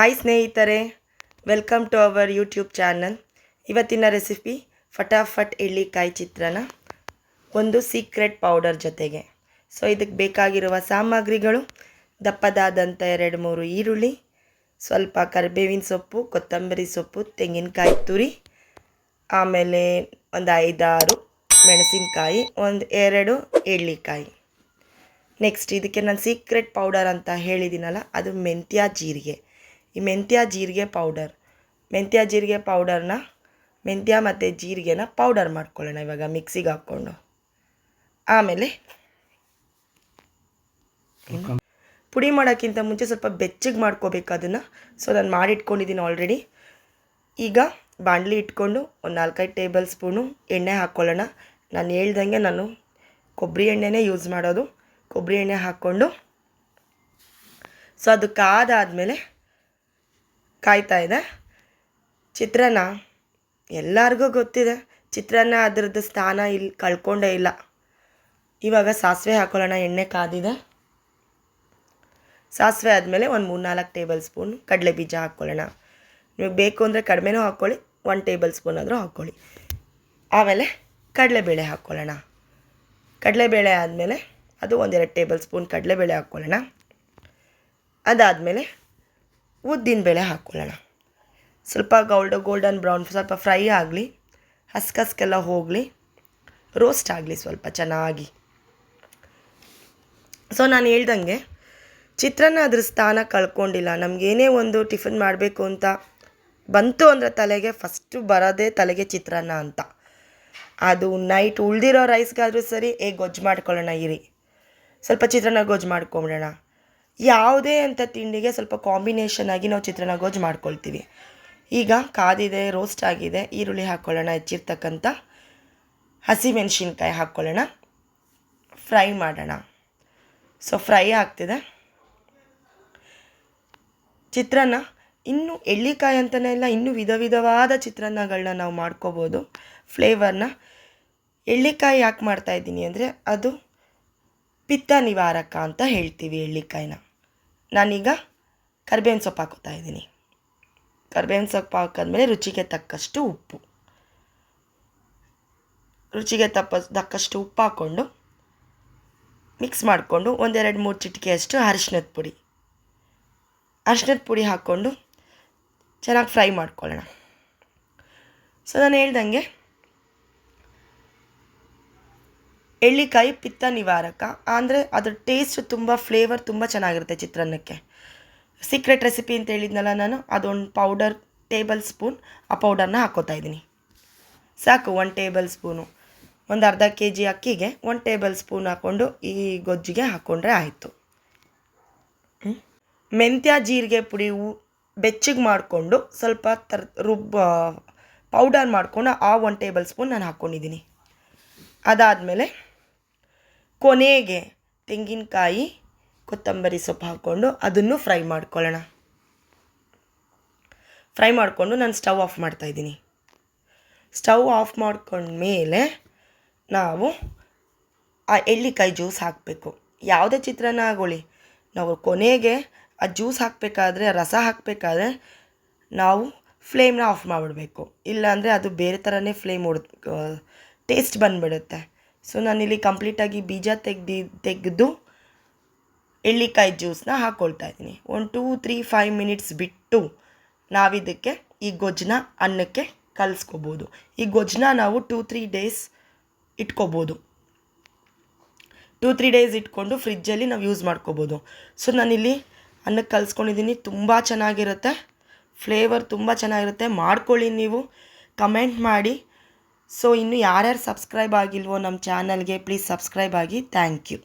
Hi ಸ್ನೇಹಿತರೆ welcome to our YouTube channel ಇವತ್ತಿನ recipe ಫಟಾಫಟ್ ಎಳ್ಳಿಕಾಯಿ ಚಿತ್ರನ ಒಂದು ಸೀಕ್ರೆಟ್ ಪೌಡರ್ ಜೊತೆಗೆ. ಸೊ ಇದಕ್ಕೆ ಬೇಕಾಗಿರುವ ಸಾಮಗ್ರಿಗಳು ದಪ್ಪದಾದಂಥ ಎರಡು ಮೂರು ಈರುಳ್ಳಿ, ಸ್ವಲ್ಪ ಕರಿಬೇವಿನ ಸೊಪ್ಪು, ಕೊತ್ತಂಬರಿ ಸೊಪ್ಪು, ತೆಂಗಿನಕಾಯಿ ತುರಿ, ಆಮೇಲೆ ಒಂದು ಐದಾರು ಮೆಣಸಿನಕಾಯಿ, ಒಂದು ಎರಡು ಎಳ್ಳಿಕಾಯಿ. ನೆಕ್ಸ್ಟ್ ಇದಕ್ಕೆ ನಾನು ಸೀಕ್ರೆಟ್ ಪೌಡರ್ ಅಂತ ಹೇಳಿದ್ದೀನಲ್ಲ ಅದು ಮೆಂತ್ಯ ಜೀರಿಗೆ. ಈ ಮೆಂತ್ಯ ಜೀರಿಗೆ ಪೌಡರ್ ಮೆಂತ್ಯ ಜೀರಿಗೆ ಪೌಡರ್ನ ಮೆಂತ್ಯ ಮತ್ತು ಜೀರಿಗೆನ ಪೌಡರ್ ಮಾಡ್ಕೊಳ್ಳೋಣ ಇವಾಗ ಮಿಕ್ಸಿಗೆ ಹಾಕ್ಕೊಂಡು. ಆಮೇಲೆ ಪುಡಿ ಮಾಡೋಕ್ಕಿಂತ ಮುಂಚೆ ಸ್ವಲ್ಪ ಬೆಚ್ಚಗೆ ಮಾಡ್ಕೋಬೇಕು ಅದನ್ನು. ಸೊ ನಾನು ಮಾಡಿಟ್ಕೊಂಡಿದ್ದೀನಿ ಆಲ್ರೆಡಿ ಈಗ ಬಾಣಲಿ ಇಟ್ಕೊಂಡು ಒಂದು ನಾಲ್ಕೈದು ಟೇಬಲ್ ಸ್ಪೂನು ಎಣ್ಣೆ ಹಾಕ್ಕೊಳ್ಳೋಣ. ನಾನು ಹೇಳ್ದಂಗೆ ನಾನು ಕೊಬ್ಬರಿ ಎಣ್ಣೆನೇ ಯೂಸ್ ಮಾಡೋದು. ಕೊಬ್ಬರಿ ಎಣ್ಣೆ ಹಾಕ್ಕೊಂಡು ಸೊ ಅದು ಕಾದಾದಮೇಲೆ ಕಾಯ್ತಾ ಇದೆ. ಚಿತ್ರಾನ್ನ ಎಲ್ಲರಿಗೂ ಗೊತ್ತಿದೆ. ಚಿತ್ರಾನ್ನ ಅದರದ್ದು ಸ್ಥಾನ ಇಲ್ಲಿ ಕಳ್ಕೊಂಡೇ ಇಲ್ಲ. ಇವಾಗ ಸಾಸಿವೆ ಹಾಕೊಳ್ಳೋಣ, ಎಣ್ಣೆ ಕಾದಿದೆ. ಸಾಸಿವೆ ಆದಮೇಲೆ ಒಂದು ಮೂರು ನಾಲ್ಕು ಟೇಬಲ್ ಸ್ಪೂನ್ ಕಡಲೆ ಬೀಜ ಹಾಕ್ಕೊಳ್ಳೋಣ ನಿಮಗೆ ಬೇಕು ಅಂದರೆ ಕಡಿಮೆನೂ ಹಾಕ್ಕೊಳ್ಳಿ ಒನ್ ಟೇಬಲ್ ಸ್ಪೂನ್ ಆದರೂ ಹಾಕ್ಕೊಳ್ಳಿ. ಆಮೇಲೆ ಕಡಲೆಬೇಳೆ ಹಾಕ್ಕೊಳ್ಳೋಣ ಕಡಲೆಬೇಳೆ ಆದಮೇಲೆ ಅದು ಒಂದೆರಡು ಟೇಬಲ್ ಸ್ಪೂನ್ ಕಡಲೆಬೇಳೆ ಹಾಕ್ಕೊಳ್ಳೋಣ ಅದಾದಮೇಲೆ ಉದ್ದಿನಬೇಳೆ ಹಾಕ್ಕೊಳ್ಳೋಣ. ಸ್ವಲ್ಪ ಗೌಲ್ಡ್ ಗೋಲ್ಡನ್ ಬ್ರೌನ್ ಸ್ವಲ್ಪ ಫ್ರೈ ಆಗಲಿ, ಹಸ್ಕಸ್ಕೆಲ್ಲ ಹೋಗಲಿ ರೋಸ್ಟ್ ಆಗಲಿ ಸ್ವಲ್ಪ ಚೆನ್ನಾಗಿ. ಸೊ ನಾನು ಹೇಳ್ದಂಗೆ, ಚಿತ್ರಾನ್ನ ಅದ್ರ ಸ್ಥಾನ ಕಳ್ಕೊಂಡಿಲ್ಲ. ನಮಗೇನೇ ಒಂದು ಟಿಫಿನ್ ಮಾಡಬೇಕು ಅಂತ ಬಂತು ಅಂದರೆ ತಲೆಗೆ ಫಸ್ಟು ಬರೋದೇ ತಲೆಗೆ ಚಿತ್ರಾನ್ನ ಅಂತ. ಅದು ನೈಟ್ ಉಳಿದಿರೋ ರೈಸ್ಗಾದರೂ ಸರಿ, ಏ ಗೊಜ್ಜು ಮಾಡ್ಕೊಳ್ಳೋಣ, ಇರಿ. ಸ್ವಲ್ಪ ಚಿತ್ರಾನ್ನ ಗೊಜ್ಜು ಮಾಡ್ಕೊಂಬಿಡೋಣ. ಯಾವುದೇ ಅಂತ ತಿಂಡಿಗೆ ಸ್ವಲ್ಪ ಕಾಂಬಿನೇಷನ್ ಆಗಿ ನಾವು ಚಿತ್ರಾನ್ನ ಗೊಜ್ಜು ಮಾಡ್ಕೊಳ್ತೀವಿ. ಈಗ ಕಾದಿದೆ ರೋಸ್ಟ್ ಆಗಿದೆ, ಈರುಳ್ಳಿ ಹಾಕ್ಕೊಳ್ಳೋಣ ಹೆಚ್ಚಿರ್ತಕ್ಕಂಥ ಹಸಿಮೆಣ್ಸಿನ್ಕಾಯಿ ಹಾಕ್ಕೊಳ್ಳೋಣ ಫ್ರೈ ಮಾಡೋಣ. ಸೊ ಫ್ರೈ ಆಗ್ತಿದೆ. ಚಿತ್ರಾನ್ನ ಇನ್ನೂ ಎಳ್ಳಿಕಾಯಿ ಅಂತಲೇ ಇಲ್ಲ, ಇನ್ನೂ ವಿಧ ವಿಧವಾದ ಚಿತ್ರಾನ್ನಗಳನ್ನ ನಾವು ಮಾಡ್ಕೋಬೋದು. ಫ್ಲೇವರ್ನ ಎಳ್ಳಿಕಾಯಿ ಯಾಕೆ ಮಾಡ್ತಾಯಿದ್ದೀನಿ ಅಂದರೆ ಅದು ಪಿತ್ತ ನಿವಾರಕ ಅಂತ ಹೇಳ್ತೀವಿ ಎಳ್ಳಿಕಾಯಿನ. ನಾನೀಗ ಕರ್ಬೇವಿನ ಸೊಪ್ಪು ಹಾಕೋತಾ ಇದ್ದೀನಿ. ಕರ್ಬೇವಿನ ಸೊಪ್ಪು ಹಾಕಿದ್ಮೇಲೆ ರುಚಿಗೆ ತಕ್ಕಷ್ಟು ಉಪ್ಪು. ರುಚಿಗೆ ತಪ್ಪ, ತಕ್ಕಷ್ಟು ಉಪ್ಪು ಹಾಕ್ಕೊಂಡು ಮಿಕ್ಸ್ ಮಾಡಿಕೊಂಡು ಒಂದೆರಡು ಮೂರು ಚಿಟಿಕೆಯಷ್ಟು ಅರಿಶಿನದ ಪುಡಿ. ಅರಿಶಿನದ ಪುಡಿ ಹಾಕ್ಕೊಂಡು ಚೆನ್ನಾಗಿ ಫ್ರೈ ಮಾಡ್ಕೊಳ್ಳೋಣ. ಸೊ, ನಾನು ಹೇಳ್ದಂಗೆ ಎಳ್ಳಿಕಾಯಿ ಪಿತ್ತ ನಿವಾರಕ. ಅಂದರೆ ಅದ್ರ ಟೇಸ್ಟ್ ತುಂಬ ಫ್ಲೇವರ್ ತುಂಬ ಚೆನ್ನಾಗಿರುತ್ತೆ ಚಿತ್ರಾನ್ನಕ್ಕೆ. ಸೀಕ್ರೆಟ್ ರೆಸಿಪಿ ಅಂತ ಹೇಳಿದ್ನಲ್ಲ ನಾನು, ಅದೊಂದು ಪೌಡರ್ ಟೇಬಲ್ ಸ್ಪೂನ್ ಆ ಪೌಡರ್ನ ಹಾಕೋತಾ ಇದ್ದೀನಿ. ಸಾಕು ಒನ್ ಟೇಬಲ್ ಸ್ಪೂನು ಒಂದು ಅರ್ಧ ಕೆ ಜಿ ಅಕ್ಕಿಗೆ ಒನ್ ಟೇಬಲ್ ಸ್ಪೂನ್ ಹಾಕ್ಕೊಂಡು ಈ ಗೊಜ್ಜಿಗೆ ಹಾಕ್ಕೊಂಡ್ರೆ ಆಯಿತು. ಮೆಂತ್ಯ, ಜೀರಿಗೆ ಪುಡಿ ಬೆಚ್ಚಗೆ ಮಾಡಿಕೊಂಡು ಸ್ವಲ್ಪ ತರ್ ರುಬ್ಬ ಪೌಡರ್ ಮಾಡಿಕೊಂಡು ಆ ಒನ್ ಟೇಬಲ್ ಸ್ಪೂನ್ ನಾನು ಹಾಕ್ಕೊಂಡಿದ್ದೀನಿ ಅದಾದಮೇಲೆ ಕೊನೆಗೆ ತೆಂಗಿನಕಾಯಿ, ಕೊತ್ತಂಬರಿ ಸೊಪ್ಪು ಹಾಕ್ಕೊಂಡು ಅದನ್ನು ಫ್ರೈ ಮಾಡ್ಕೊಳ್ಳೋಣ. ಫ್ರೈ ಮಾಡಿಕೊಂಡು ನಾನು ಸ್ಟವ್ ಆಫ್ ಮಾಡ್ತಾಯಿದ್ದೀನಿ ಸ್ಟವ್ ಆಫ್ ಮಾಡ್ಕೊಂಡ್ಮೇಲೆ ನಾವು ಆ ಎಳ್ಳಿಕಾಯಿ ಜ್ಯೂಸ್ ಹಾಕಬೇಕು. ಯಾವುದೇ ಚಿತ್ರಾನ್ನ ಆಗೋಳಿ ನಾವು ಕೊನೆಗೆ ಆ ಜ್ಯೂಸ್ ಹಾಕಬೇಕಾದ್ರೆ, ರಸ ಹಾಕಬೇಕಾದ್ರೆ ನಾವು ಫ್ಲೇಮ್ನ ಆಫ್ ಮಾಡಿಬಿಡ್ಬೇಕು. ಇಲ್ಲಾಂದರೆ ಅದು ಬೇರೆ ಥರನೇ ಫ್ಲೇಮ್ ಹೊಡ್ ಟೇಸ್ಟ್ ಬಂದುಬಿಡುತ್ತೆ. ಸೊ ನಾನಿಲ್ಲಿ ಕಂಪ್ಲೀಟಾಗಿ ಬೀಜ ತೆಗ್ದು, ತೆಗೆದು ಎಳ್ಳಿಕಾಯಿ ಜ್ಯೂಸನ್ನ ಹಾಕ್ಕೊಳ್ತಾ ಇದ್ದೀನಿ. ಒಂದು ಟೂ ತ್ರೀ ಫೈವ್ ಮಿನಿಟ್ಸ್ ಬಿಟ್ಟು ನಾವಿದಕ್ಕೆ ಈ ಗೊಜ್ಜನ್ನ ಅನ್ನಕ್ಕೆ ಕಲಿಸ್ಕೋಬೋದು. ಈ ಗೊಜ್ಜನ್ನ ನಾವು ಟೂ ತ್ರೀ ಡೇಸ್ ಇಟ್ಕೋಬೋದು. ಟೂ ತ್ರೀ ಡೇಸ್ ಇಟ್ಕೊಂಡು ಫ್ರಿಜ್ಜಲ್ಲಿ ನಾವು ಯೂಸ್ ಮಾಡ್ಕೋಬೋದು. ಸೊ ನಾನಿಲ್ಲಿ ಅನ್ನಕ್ಕೆ ಕಲಿಸ್ಕೊಂಡಿದ್ದೀನಿ. ತುಂಬ ಚೆನ್ನಾಗಿರುತ್ತೆ. ಫ್ಲೇವರ್ ತುಂಬ ಚೆನ್ನಾಗಿರುತ್ತೆ. ಮಾಡ್ಕೊಳ್ಳಿ ನೀವು. ಕಮೆಂಟ್ ಮಾಡಿ. ಸೊ ಇನ್ನು ಯಾರ್ಯಾರು ಸಬ್ಸ್ಕ್ರೈಬ್ ಆಗಿಲ್ವೋ ನಮ್ಮ ಚಾನಲ್ಗೆ ಪ್ಲೀಸ್ ಸಬ್ಸ್ಕ್ರೈಬ್ ಆಗಿ. Thank you